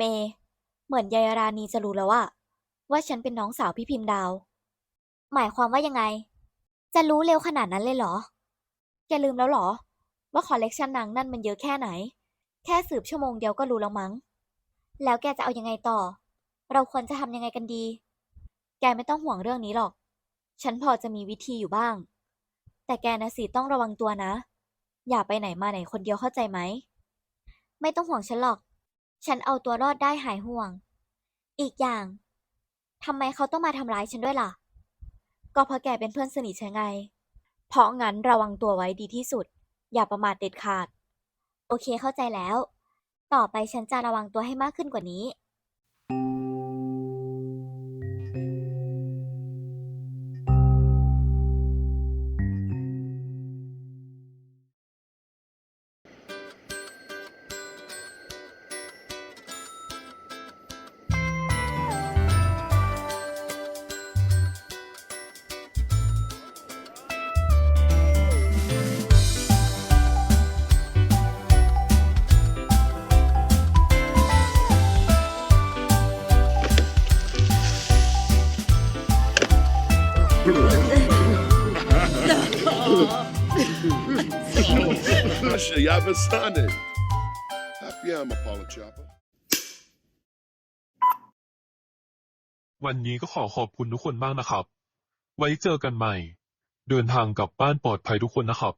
เม เหมือนยายราณีจะรู้แล้วว่าว่าฉันเป็นน้องสาวพี่พิมพ์ดาว หมายความว่ายังไง จะรู้เร็วขนาดนั้นเลยเหรอ แกลืมแล้วเหรอ ว่าคอลเลกชันนางนั่นมันเยอะแค่ไหน แค่สืบชั่วโมงเดียวก็รู้แล้วมั้ง แล้วแกจะเอายังไงต่อ เราควรจะทำยังไงกันดี แกไม่ต้องห่วงเรื่องนี้หรอก ฉันพอจะมีวิธีอยู่บ้าง แต่แกนะสิต้องระวังตัวนะ อย่าไปไหนมาไหนคนเดียวเข้าใจไหม ไม่ต้องห่วงฉันหรอก ฉันเอาตัวรอดได้หายห่วง อีกอย่างทำไมเขาต้องมาทำร้ายฉันด้วยล่ะ ก็เพราะแกเป็นเพื่อนสนิทฉันไง เพราะงั้นระวังตัวไว้ดีที่สุด อย่าประมาทเด็ดขาด โอเคเข้าใจแล้ว ต่อไปฉันจะระวังตัวให้มากขึ้นกว่านี้ Я besane. Happy I'm Apollo Chopper. วันนี้ก็ขอขอบคุณทุกคนมากนะครับ ไว้เจอกันใหม่ เดินทางกลับบ้านปลอดภัยทุกคนนะครับ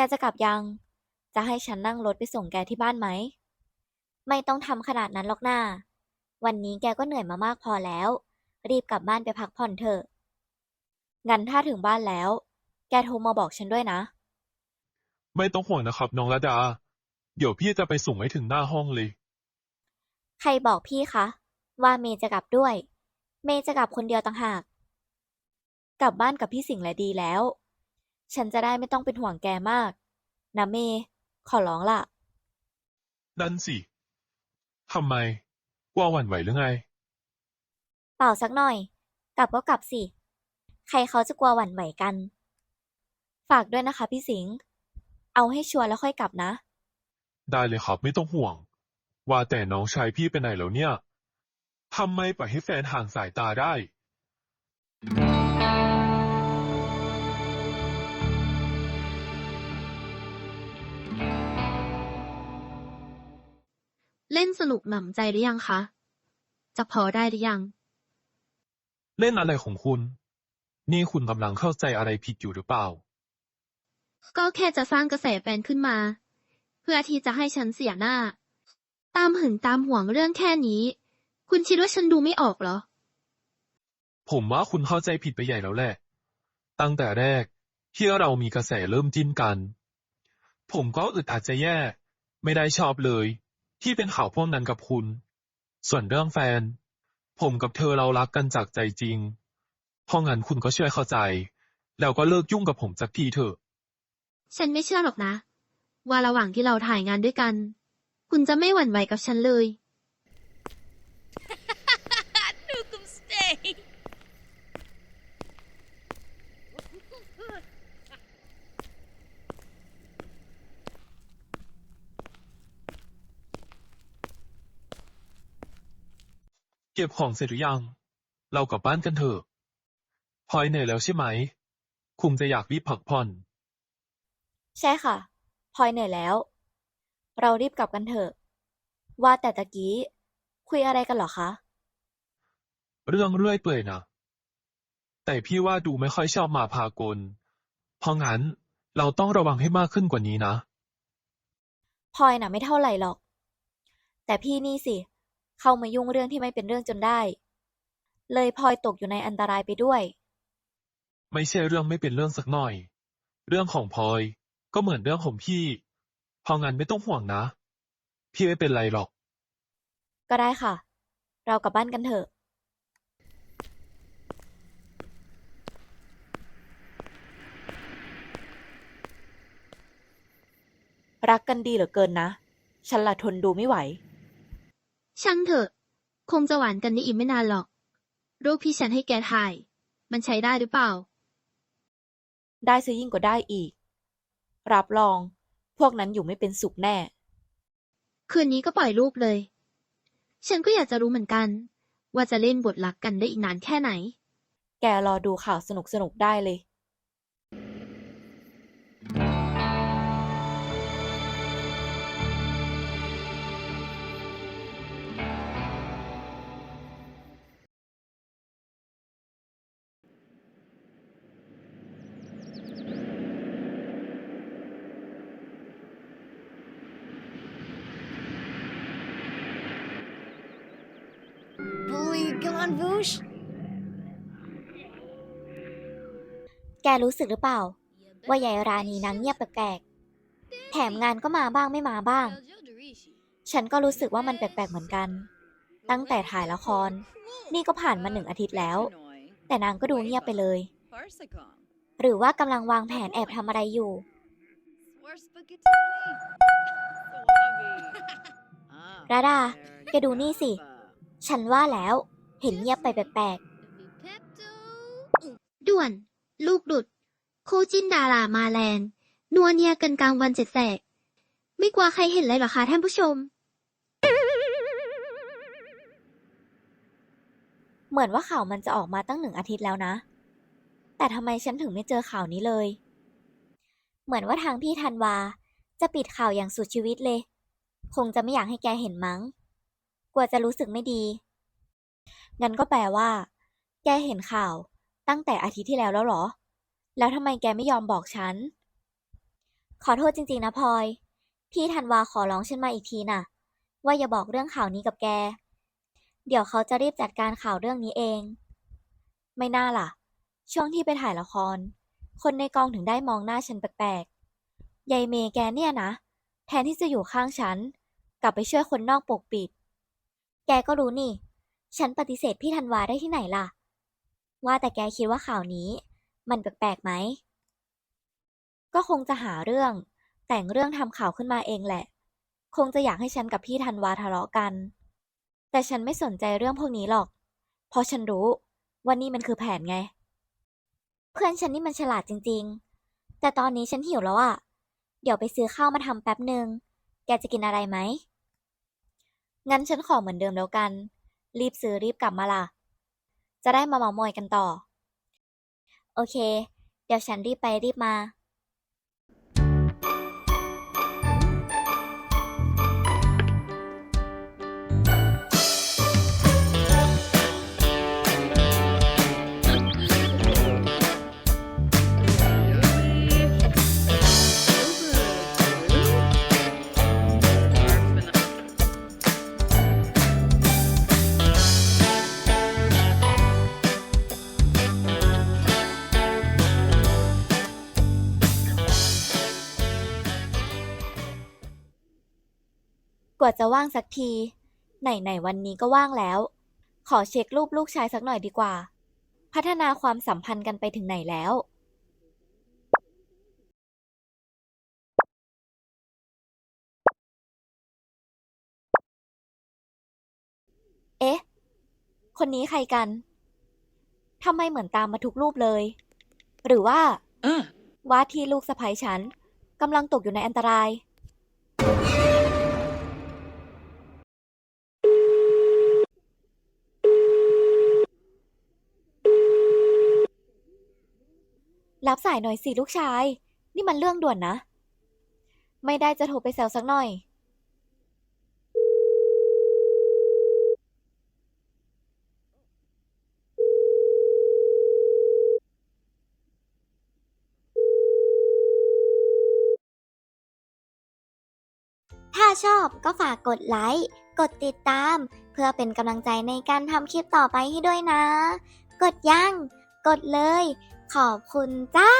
แกจะกลับยัง จะให้ฉันนั่งรถไปส่งแกที่บ้านไหม ไม่ต้องทำขนาดนั้นหรอกหน้า วันนี้แกก็เหนื่อยมามากพอแล้ว รีบกลับบ้านไปพักผ่อนเถอะ งั้นถ้าถึงบ้านแล้ว แกโทรมาบอกฉันด้วยนะ ไม่ต้องห่วงนะครับน้องระดา เดี๋ยวพี่จะไปส่งให้ถึงหน้าห้องเลย ใครบอกพี่คะ ว่าเมย์จะกลับด้วย เมย์จะกลับคนเดียวต่างหาก กลับบ้านกับพี่สิงห์แหละดีแล้ว ฉันจะได้ไม่ต้องเป็นห่วงแกมากนะเมย์ขอร้องล่ะ นั่นสิ ทำไมกลัวหวั่นไหวหรือไง เปล่าสักหน่อย กลับก็กลับสิ ใครเขาจะกลัวหวั่นไหวกัน ฝากด้วยนะคะพี่สิงห์เอาให้ชัวร์แล้วค่อยกลับนะ ได้เลยครับไม่ต้องห่วง ว่าแต่น้องชายพี่ไปไหนแล้วเนี่ย ทำไมปล่อยให้แฟนห่างสายตาได้ เล่นสนุกหนำใจหรือยังคะ จะพอได้หรือยัง เล่นอะไรของคุณ นี่คุณกำลังเข้าใจอะไรผิดอยู่หรือเปล่า ก็แค่จะสร้างกระแสแฟนขึ้นมา เพื่อที่จะให้ฉันเสียหน้า ตามหึงตามห่วงเรื่องแค่นี้ คุณคิดว่าฉันดูไม่ออกเหรอ ผมว่าคุณเข้าใจผิดไปใหญ่แล้วแหละ ตั้งแต่แรกที่เรามีกระแสเริ่มจิ้นกัน ผมก็อึดอัดจะแย่ ไม่ได้ชอบเลย ที่เป็นข่าวพวกนั้นกับคุณ ส่วนเรื่องแฟน ผมกับเธอเรารักกันจากใจจริง เพราะงั้นคุณก็ช่วยเข้าใจ แล้วก็เลิกยุ่งกับผมสักทีเถอะ ฉันไม่เชื่อหรอกนะ ว่าระหว่างที่เราถ่ายงานด้วยกัน คุณจะไม่หวั่นไหวกับฉันเลย เก็บของเสร็จหรือยัง เรากลับบ้านกันเถอะ พลอยเหนื่อยแล้วใช่ไหมคงจะอยากรีบพักผ่อน ใช่ค่ะ พลอยเหนื่อยแล้ว เรารีบกลับกันเถอะ ว่าแต่ตะกี้ คุยอะไรกันเหรอคะ เรื่องเรื่อยเปื่อยนะ แต่พี่ว่าดูไม่ค่อยชอบมาพากล เพราะงั้นเราต้องระวังให้มากขึ้นกว่านี้นะ พลอยน่ะไม่เท่าไหร่หรอก แต่พี่นี่สิเข้ามายุ่งเรื่องที่ไม่เป็นเรื่องจนได้ เลยพลอยตกอยู่ในอันตรายไปด้วย ไม่ใช่เรื่องไม่เป็นเรื่องสักหน่อย เรื่องของพลอยก็เหมือนเรื่องของพี่เพราะงั้นไม่ต้องห่วงนะ พี่ไม่เป็นไรหรอก ก็ได้ค่ะ เรากลับบ้านกันเถอะ รักกันดีเหลือเกินนะ ฉันละทนดูไม่ไหว ช่างเถอะ คงจะหวานกันได้อีกไม่นานหรอก รูปที่ฉันให้แกถ่าย มันใช้ได้หรือเปล่า ได้ซะยิ่งกว่าได้อีก รับรอง พวกนั้นอยู่ไม่เป็นสุขแน่ คืนนี้ก็ปล่อยรูปเลย ฉันก็อยากจะรู้เหมือนกัน ว่าจะเล่นบทรักกันได้อีกนานแค่ไหน แกรอดูข่าวสนุกสนุกๆได้เลย Bully gone boosh? แกรู้สึกหรือเปล่า ว่ายายราณีนางเงียบแปลกๆ แถมงานก็มาบ้างไม่มาบ้าง ฉันก็รู้สึกว่ามันแปลกๆเหมือนกัน ตั้งแต่ถ่ายละคร นี่ก็ผ่านมาหนึ่งอาทิตย์แล้ว แต่นางก็ดูเงียบไปเลย หรือว่ากำลังวางแผนแอบทำอะไรอยู่ ราดา แกดูนี่สิ ฉันว่าแล้ว เห็นเงียบไปแปลกด่วน ลูกดุด คู่จิ้นดารามาแรงนัวเนียกันกลางวันเจ็ดแสก ไม่กลัวใครเห็นเลยเหรอคะท่านผู้ชมๆเหมือนว่าข่าวมันจะออกมาตั้งหนึ่งอาทิตย์แล้วนะ แต่ทำไมฉันถึงไม่เจอข่าวนี้เลย เหมือนว่าทางพี่ธันวา จะปิดข่าวอย่างสุดชีวิตเลย คงจะไม่อยากให้แกเห็นมั้ง กลัวจะรู้สึกไม่ดี งั้นก็แปลว่า แกเห็นข่าวตั้งแต่อาทิตย์ที่แล้วแล้วเหรอ แล้วทำไมแกไม่ยอมบอกฉัน ขอโทษจริงๆนะพลอย พี่ธันวาขอร้องฉันมาอีกทีน่ะ ว่าอย่าบอกเรื่องข่าวนี้กับแก เดี๋ยวเขาจะรีบจัดการข่าวเรื่องนี้เอง ไม่น่าล่ะ ช่วงที่ไปถ่ายละคร คนในกองถึงได้มองหน้าฉันแปลกๆ ยายเมย์แกเนี่ยนะ แทนที่จะอยู่ข้างฉัน กลับไปช่วยคนนอกปกปิด แกก็รู้นี่ ฉันปฏิเสธพี่ธันวาได้ที่ไหนล่ะ ว่าแต่แกคิดว่าข่าวนี้ มันแปลกๆไหม ก็คงจะหาเรื่อง แต่งเรื่องทำข่าวขึ้นมาเองแหละ คงจะอยากให้ฉันกับพี่ธันวาทะเลาะกัน แต่ฉันไม่สนใจเรื่องพวกนี้หรอก เพราะฉันรู้ว่านี่มันคือแผนไง เพื่อนฉันนี่มันฉลาดจริง ๆ แต่ตอนนี้ฉันหิวแล้วอะเดี๋ยวไปซื้อข้าวมาทำแป๊บหนึ่งแกจะกินอะไรไหมงั้นฉันขอเหมือนเดิมแล้วกัน รีบซื้อรีบกลับมาล่ะ จะได้มาเมามอยกันต่อ โอเค เดี๋ยวฉันรีบไปรีบมา กว่าจะว่างสักที ไหนๆวันนี้ก็ว่างแล้ว ขอเช็ครูปลูกชายสักหน่อยดีกว่า พัฒนาความสัมพันธ์กันไปถึงไหนแล้ว เอ๊ะ คนนี้ใครกัน ทำไมเหมือนตามมาทุกรูปเลย หรือว่า Ah, ว่าที่ลูกสะใภ้ฉันกำลังตกอยู่ในอันตราย รับสายหน่อยสิลูกชาย นี่มันเรื่องด่วนนะ ไม่ได้จะโทรไปแซวสักหน่อย ถ้าชอบก็ฝากกดไลค์ กดติดตาม เพื่อเป็นกำลังใจในการทำคลิปต่อไปให้ด้วยนะ กดยัง กดเลย ขอบคุณจ้า